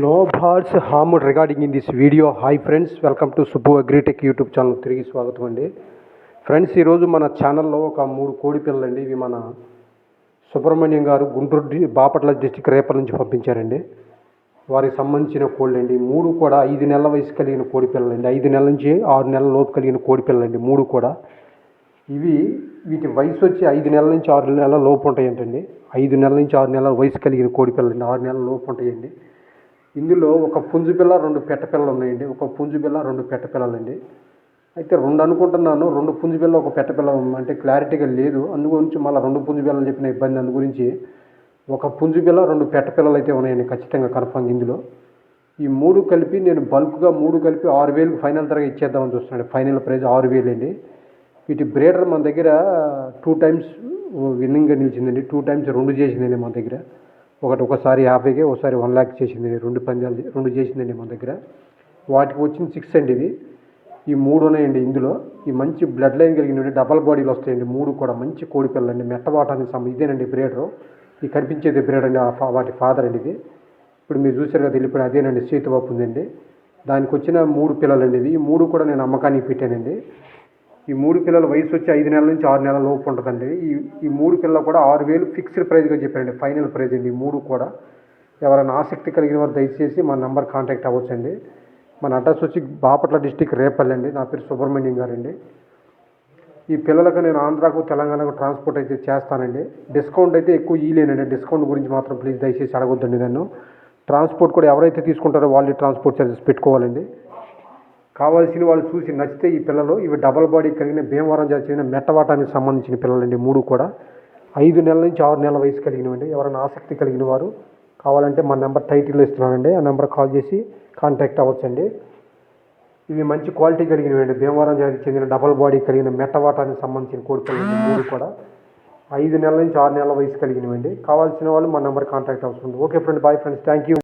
No birds harm regarding in this video hi friends welcome to Subbu agritech YouTube channel తిరిగి స్వాగతం అండి. Friends ఈరోజు మన ఛానల్లో ఒక మూడు కోడి పిల్లలండి. ఇవి మన సుబ్రహ్మణ్యం గారు గుంటూరు బాపట్ల డిస్టిక్ రేపల నుంచి పంపించారండి. వారికి సంబంధించిన కోళ్ళండి. మూడు కూడా ఐదు నెలల వయసు కలిగిన కోడి పిల్లలండి. ఐదు నెలల నుంచి ఆరు నెలల లోపు కలిగిన కోడి పిల్లలండి. మూడు కూడా. ఇవి వీటి వయసు వచ్చి ఐదు నెలల నుంచి ఆరు నెలల లోపు ఉంటాయంటండి. ఐదు నెలల నుంచి ఆరు నెలల వయసు కలిగిన కోడి పిల్లలండి. ఆరు నెలల లోపు ఉంటాయండి. ఇందులో ఒక పుంజు పిల్ల రెండు పెట్ట పిల్లలు ఉన్నాయండి. ఒక పుంజు పిల్ల రెండు పెట్ట పిల్లలండి. అయితే రెండు అనుకుంటున్నాను. రెండు పుంజు పిల్ల ఒక పెట్ట పిల్ల అంటే క్లారిటీగా లేదు. అందు గురించి మళ్ళీ రెండు పుంజు పిల్లలు చెప్పిన ఇబ్బంది. అందు గురించి ఒక పుంజు పిల్ల రెండు పెట్ట పిల్లలు అయితే ఉన్నాయండి ఖచ్చితంగా కన్ఫర్మ్ ఇందులో. ఈ మూడు కలిపి నేను బల్క్గా మూడు కలిపి ఆరు వేలకు ఫైనల్ ధరగా ఇచ్చేద్దామని చూస్తున్నాను. ఫైనల్ ప్రైస్ ఆరు వేలు అండి వీటి బ్రేడర్ మన దగ్గర టూ టైమ్స్ విన్నింగ్గా నిలిచిందండి. టూ టైమ్స్ రెండు చేసిందండి మన దగ్గర. ఒకటి ఒకసారి యాభైకి ఒకసారి వన్ ల్యాక్ చేసింది రెండు పందాలు రెండు చేసిందండి మన దగ్గర. వాటికి వచ్చిన సిక్స్ అండి ఇవి. ఈ మూడు ఉన్నాయండి ఇందులో. ఈ మంచి బ్లడ్ లైన్ కలిగినవి డబల్ బాడీలు వస్తాయండి మూడు కూడా మంచి కోడి పిల్లలండి. మెట్టబాటానికి సమ ఇదేనండి బ్రేడరు ఈ కనిపించేది బ్రేడ్ అండి వాటి ఫాదర్ అండి ఇది. ఇప్పుడు మీరు చూసారు కదా ఇప్పుడు అదేనండి సీతబాపు ఉందండి. దానికి వచ్చిన మూడు పిల్లలండి ఇవి. ఈ మూడు కూడా నేను అమ్మకానికి పెట్టానండి. ఈ మూడు పిల్లల వయసు వచ్చి ఐదు నెలల నుంచి ఆరు నెలల లోపు ఉంటుందండి. ఈ ఈ మూడు పిల్లలు కూడా ఆరు వేలు ఫిక్స్డ్ ప్రైజ్గా చెప్పారండి. ఫైనల్ ప్రైజ్ అండి ఈ మూడు కూడా. ఎవరైనా ఆసక్తి కలిగిన వారు దయచేసి మా నెంబర్ కాంటాక్ట్ అవ్వచ్చండి. మన అడ్రస్ వచ్చి బాపట్ల డిస్టిక్ రేపల్లి అండి. నా పేరు సుబ్రహ్మణ్యం గారండి. ఈ పిల్లలకు నేను ఆంధ్రాకు తెలంగాణకు ట్రాన్స్పోర్ట్ అయితే చేస్తానండి. డిస్కౌంట్ అయితే ఎక్కువ ఇయ్యలేనండి. డిస్కౌంట్ గురించి మాత్రం ప్లీజ్ దయచేసి అడగొద్దండి నన్ను. ట్రాన్స్పోర్ట్ కూడా ఎవరైతే తీసుకుంటారో వాళ్ళు ట్రాన్స్పోర్ట్ ఛార్జెస్ పెట్టుకోవాలండి. కావాల్సిన వాళ్ళు చూసి నచ్చితే ఈ పిల్లలు ఇవి డబల్ బాడీ కలిగిన భీమవరం చేసిన చెందిన మెట్టవాటానికి సంబంధించిన పిల్లలండి మూడు కూడా. ఐదు నెలల నుంచి ఆరు నెలల వయసు కలిగినవండి. ఎవరైనా ఆసక్తి కలిగిన వారు కావాలంటే మా నెంబర్ టైటిల్లో ఇస్తున్నానండి. ఆ నెంబర్ కాల్ చేసి కాంటాక్ట్ అవ్వచ్చండి. ఇవి మంచి క్వాలిటీ కలిగినవండి. భీమవరం జాతికి చెందిన డబల్ బాడీ కలిగిన మెట్టవాటానికి సంబంధించిన కోడి మూడు కూడా. ఐదు నెలల నుంచి ఆరు నెలల వయసు కలిగినవండి. కావాల్సిన వాళ్ళు మా నెంబర్ కాంటాక్ట్ అవుతుంది okay friend bye friends thank you